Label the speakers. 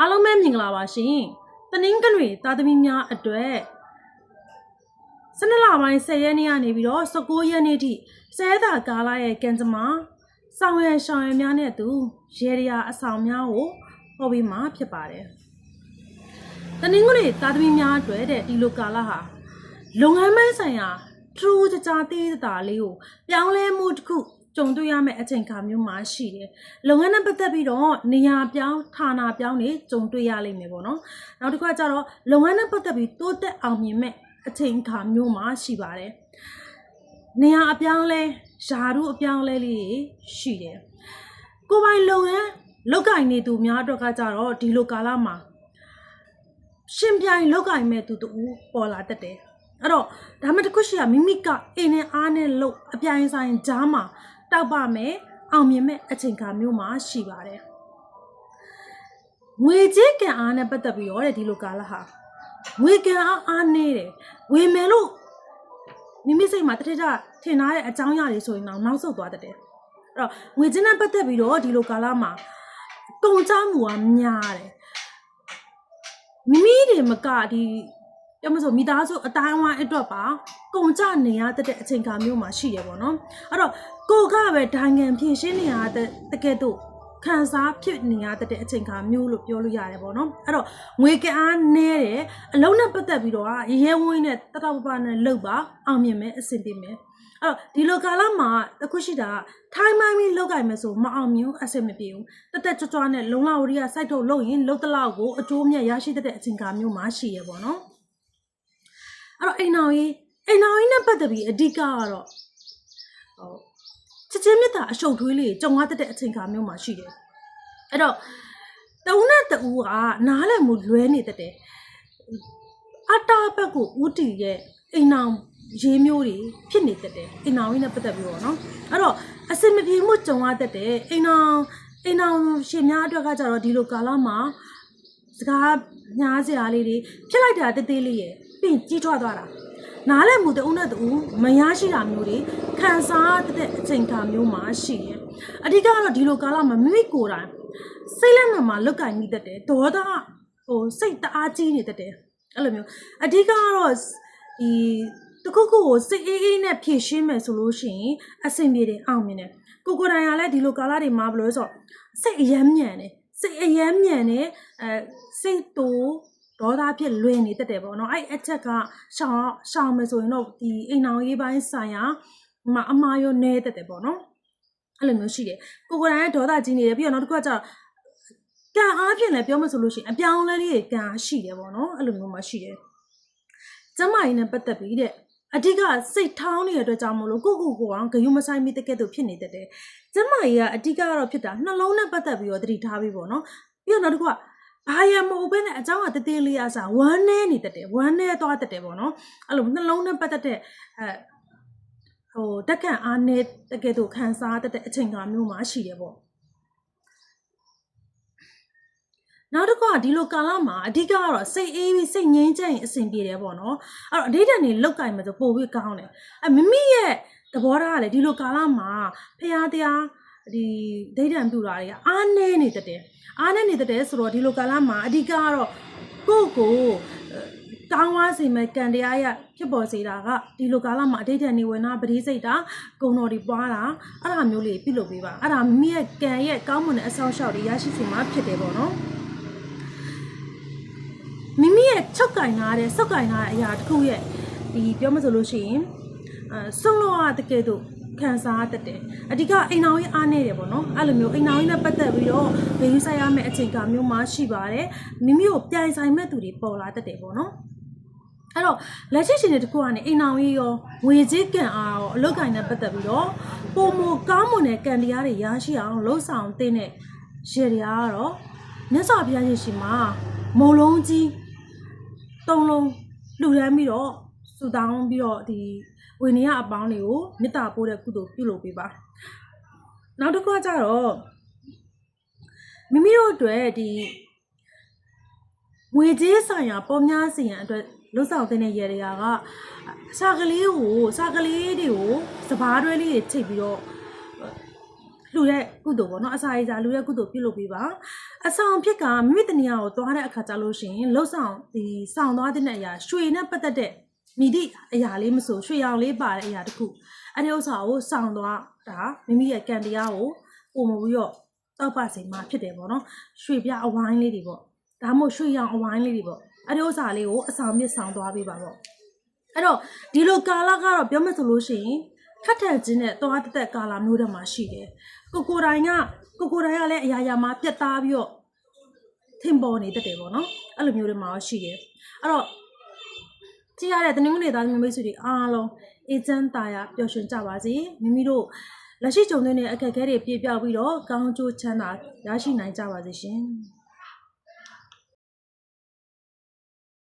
Speaker 1: အားလုံးပဲမင်္ဂလာပါရှင်တနင်္ဂနွေသားသမီးများအတွက်12လပိုင်း10ရက်နေ့ကနေပြီးတော့19ရက်နေ့ထိဆဲတာကာလရဲ့ကံကြမ္မာဆောင်ရွက်ရှောင်ရွက်များနဲ့အတူရေရရာအဆောင်များကိုဟောပြီးမှဖြစ်ပါတယ်တနင်္ဂနွေသားသမီးများအတွက်တဲ့ဒီလိုကာလဟာလုပ်ငန်းပိုင်းဆိုင်ရာထူးခြားခြားသေးတာလေးကိုပြောင်းလဲမှုတစ်ခု ကြုံတွေ့ရမယ့်အချိန်အခါမျိုးမှာရှိတယ်။လုပ်ငန်းနဲ့ပတ်သက်ပြီးတော့နေရာပြောင်းဌာနပြောင်းနေကြုံတွေ့ရလိမ့်မယ်ပေါ့နော်။နောက်တစ်ခါကျတော့လုပ်ငန်းနဲ့ပတ်သက်ပြီးတိုးတက်အောင်မြင်မဲ့အချိန်အခါမျိုးမှာရှိပါတယ်။နေရာအပြောင်းလဲယာရုအပြောင်းလဲလေးတွေရှိတယ်။ကိုယ်ပိုင်လုပ်ငန်းလောက်ကင်နေသူများအတွက်ကကြတော့ဒီလိုကာလမှာရှင်ပြိုင်လောက်ကင်မဲ့သူတူပေါ်လာတတ်တယ်။အဲ့တော့ဒါမှတစ်ခုရှိရမိမိကအိမ်နဲ့အားနဲ့လို့အပြိုင်ဆိုင်ကြားမှာ တောက်ပါမယ်အောင်မြင်မဲ့အချိန်ခါမျိုးမှာရှိပါတယ်ငွေကြေးကံအားနဲ့ပတ်သက်ပြီးတော့တဲ့ဒီလိုကာလဟာငွေကံအားအားနေတယ်ဝေမယ်လို့မိမိစိတ်မှာတထထထင်ထားတဲ့အကြောင်းအရာတွေဆိုရင်တော့နောက်ဆုတ်သွားတတ်တယ်အဲ့တော့ငွေကြေးနဲ့ပတ်သက်ပြီးတော့ဒီလိုကာလမှာကုန်ကြမှုကများတယ်မိမိတွေမကဒီပြောမလို့မိသားစုအတိုင်းအဝိုင်းအတွက်ပါ ကုန်ကြနေရတဲ့အချိန်ခါမျိုးမှာရှိရပေါ့နော်အဲ့တော့ကိုကပဲဒိုင်ငံဖြည့်ရှင်းနေရတဲ့တကယ်တော့ခံစားဖြစ်နေရတဲ့အချိန်ခါမျိုးလို့ပြောလို့ရတယ်ပေါ့နော်အဲ့တော့ငွေကအားနဲတယ်အလုံးနဲ့ပတ်သက်ပြီးတော့ရဲရဲဝင်းနဲ့တတပပနဲ့လှုပ်ပါအောင်မြင်မယ်အဆင်ပြေမယ်အဲ့တော့ဒီလိုကာလမှာတခုရှိတာထိုင်းမိုင်းပြီးလောက်ကင်မယ်ဆိုမအောင်မြင်အဆင်မပြေဘူးတက်တက်ကြွကြွနဲ့လုံလဝရီကစိုက်ထုတ်လုပ်ရင်လုံတလောက်ကိုအကျိုးမြတ်ရရှိတဲ့အချိန်ခါမျိုးမှာရှိရပေါ့နော်အဲ့တော့အိမ်တော်ကြီး အိမ်တော်ကြီးနဲ့ပတ်သက်ပြီးအဓိကကတော့ဟိုချစ်ချင်းမြတ်တာအရှုပ်ထွေးလေးကြုံရတဲ့အချိန်ခါမျိုးမှာရှိတယ်အဲ့တော့တဦးနဲ့တဦးကနားလည်မှုလွဲနေတတ်တယ်အတာဘက်ကိုဦးတီရဲ့အိမ်တော်ရေးမျိုးတွေဖြစ်နေတတ်တယ်အိမ်တော်ကြီးနဲ့ပတ်သက်ပြီးတော့နော်အဲ့တော့အစင်မပြေမှုကြုံရတတ်တယ်အိမ်တော်အိမ်တော်ရှင်များအတွက်ကကြတော့ဒီလိုကာလမှာစကားညားစရာလေးတွေဖြစ်လိုက်တာတေးသေးလေးရယ်ပြီးရင်ကြီးထွားသွားတာ နားလည်မှုတအုံနဲ့တူမရရှိတာမျိုးတွေခံစားတဲ့အချိန်ခါမျိုးမှာရှိတယ်အဓိကကတော့ဒီလိုကာလမှာမိမိကိုယ်တိုင်စိတ်လက်မှန်မှာလုတ်ကင်မိတတ်တယ်ဒေါသဟိုစိတ်တအားကြီးနေတတ်တယ်အဲ့လိုမျိုးအဓိကကတော့ဒီတခုခုကိုစိတ်အေးအေးနဲ့ဖြည့်ရှင်းမယ်ဆိုလို့ရှိရင်အဆင်ပြေတယ်အောင်မြင်တယ်ကိုကိုယ်တိုင်ကလည်းဒီလိုကာလတွေမှာဘယ်လိုလဲဆိုတော့စိတ်အယမ်းညံတယ်စိတ်အယမ်းမြန်နေအဲစိတ်တူ ဒေါသဖြစ်လွင်နေတတ်တယ်ပေါ့နော်အဲ့အချက်ကရှောင်ရှောင်မယ်ဆိုရင်တော့ဒီအိမ်အောင်ရေးပိုင်းဆိုင်ရာမအမားရောနေတတ်တယ်ပေါ့နော်အဲ့လိုမျိုးရှိတယ်ကိုကိုယ်တိုင်ကဒေါသကြီးနေတယ်ပြီးတော့နောက်တစ်ခုကကျတော့ကံအားဖြင့်လည်းပြောမှဆိုလို့ရှိရင်အပြောင်းအလဲလေးတွေကံအားရှိတယ်ပေါ့နော်အဲ့လိုမျိုးမှရှိတယ်ကျမကြီးနဲ့ပတ်သက်ပြီးတဲ့အဓိကစိတ်ထောင်းနေတဲ့အတွက်ကြောင့်မလို့ကိုကိုကိုအောင်ဂယုမဆိုင်မိတကဲ့သို့ဖြစ်နေတတ်တယ်ကျမကြီးကအဓိကကတော့ဖြစ်တာနှလုံးနဲ့ပတ်သက်ပြီးတော့သတိထားပြီးပေါ့နော်ပြီးတော့နောက်တစ်ခုက ဘာရမဟုတ်ဘဲနဲ့အเจ้าကတသေးလေးအစားဝမ်းနေနေတတ်တယ်ဝမ်းနေသွားတတ်တယ်ပေါ့နော်အဲ့လိုနှလုံးနဲ့ပတ်သက်တဲ့အဲဟိုတက်ကန်အားနေတကယ်တော့ခံစားတတ်တဲ့အချိန်ကမျိုးမှာရှိတယ်ပေါ့နောက်တစ်ခုကဒီလိုကာလမှာအဓိကကတော့စိတ်အေးပြီးစိတ်ငြိမ်းချမ်းရင်အဆင်ပြေတယ်ပေါ့နော်အဲ့တော့အဓိတန်နေလောက်ကင်မှာဆိုပိုပြီးကောင်းတယ်အဲမိမိရဲ့သဘောထားကလည်းဒီလိုကာလမှာဖရာတရား ဒီဒိဋ္ဌံပြူတာတွေကအားနေနေတတ်တယ်အားနေနေတတ်တယ်ဆိုတော့ဒီလိုကာလမှာအဓိကကတော့ကိုယ့်ကိုယ်ကောင်းဝါးစီမဲ့ကံတရားရဖြစ်ပေါ်စေတာကဒီလိုကာလမှာအဋိဌာန်နေဝင်တာပတိစိတ်တာဂုံတော်တွေပွားတာအဲ့ဒါမျိုးလေးပြုလုပ်ပေးပါအဲ့ဒါမိမိရဲ့ကံရဲ့ကောင်းမွန်တဲ့အဆောင်ရှောက်တွေရရှိစေမှာဖြစ်တယ်ပေါ့နော်မိမိရဲ့ချုပ်ကင်ထားတဲ့စောက်ကင်ထားတဲ့အရာတစ်ခုရဲ့ဒီပြောမဆိုလို့ရှိရင်အဲဆုံးလောကတကယ်တော့ ခံစားတတ်တယ်အဓိကအိမ်အောင်ရေးအားနေတယ်ပေါ့နော်အဲ့လိုမျိုးအိမ်အောင်ရေးနဲ့ပတ်သက်ပြီးတော့ဘယ်ယူဆိုင်ရမယ့်အချိန်ကမျိုးမှရှိပါတယ်မိမိကိုပြိုင်ဆိုင်မဲ့သူတွေပေါ်လာတတ်တယ်ပေါ့နော်အဲ့တော့လက်ရှိရှင်တွေတခုကနေအိမ်အောင်ရေးရောငွေကြေးကံအားရောအလုတ်ကင်နဲ့ပတ်သက်ပြီးတော့ပုံမကောင်းမွန်တဲ့ကံတရားတွေရရှိအောင်လှုပ်ဆောင်တဲ့ရေတွေကတော့မြတ်စွာဘုရားရှင်ရှိမှာမုံလုံးကြီးသုံးလုံးလှူဒန်းပြီးတော့ဆူတောင်းပြီးတော့ဒီ ဝိနည်းအပေါင်းတွေကိုမေတ္တာပို့တဲ့ကုသိုလ်ပြုလုပ်ပေးပါနောက်တစ်ခုကကြတော့မိမိတို့အတွက်ဒီငွေကြေးဆိုင်ရာပေါ်များစီရန်အတွက်လွတ်ဆောင်တဲ့ရေတွေကစာကလေးကိုစာကလေးတွေကိုစပားတွဲလေးတွေချိန်ပြီးတော့လှူတဲ့ကုသိုလ်ပေါ့နော်အစာရေးစားလှူတဲ့ကုသိုလ်ပြုလုပ်ပေးပါအဆောင်ဖြစ်ကမိမိတနေရာကိုသွားတဲ့အခါကြလို့ရှိရင်လှုပ်ဆောင်ဒီဆောင်သွားတဲ့အရာရွှေနဲ့ပတ်သက်တဲ့ မိသည့်အရာလေးမဆိုရွှေရောင်လေးပါတဲ့အရာတစ်ခုအဲ့ဒီဥစ္စာကိုဆောင်သွားတာမိမိရဲ့ကံတရားကိုပုံမပြီးတော့တောက်ပစိန်မှာဖြစ်တယ်ပေါ့နော်ရွှေပြအဝိုင်းလေးတွေပေါ့ဒါမှမဟုတ်ရွှေရောင်အဝိုင်းလေးတွေပေါ့အဲ့ဒီဥစ္စာလေးကိုအဆောင်မြစ်ဆောင်သွားပေးပါပေါ့အဲ့တော့ဒီလိုကာလကတော့ပြောမှဆိုလို့ရှိရင်ခက်ထန်ခြင်းနဲ့သွားတက်တက်ကာလမျိုးတွေမှာရှိတယ်ကိုကိုတိုင်းကကိုကိုတိုင်းကလည်းအရာရာမှာပြတ်သားပြီးတော့ထင်ပေါ်နေတတ်တယ်ပေါ့နော်အဲ့လိုမျိုးတွေမှာရှိတယ်အဲ့တော့ ကြည့်ရတဲ့တနင်္ဂနွေသားသမီးမိတ်ဆွေတွေအားလုံးအေဂျင့်တာယာပျော်ရွှင်ကြပါစေမိမိတို့လက်ရှိကြုံနေတဲ့အခက်အခဲတွေပြေပြောက်ပြီးတော့ကောင်းကျိုးချမ်းသာရရှိနိုင်ကြပါစေရှင်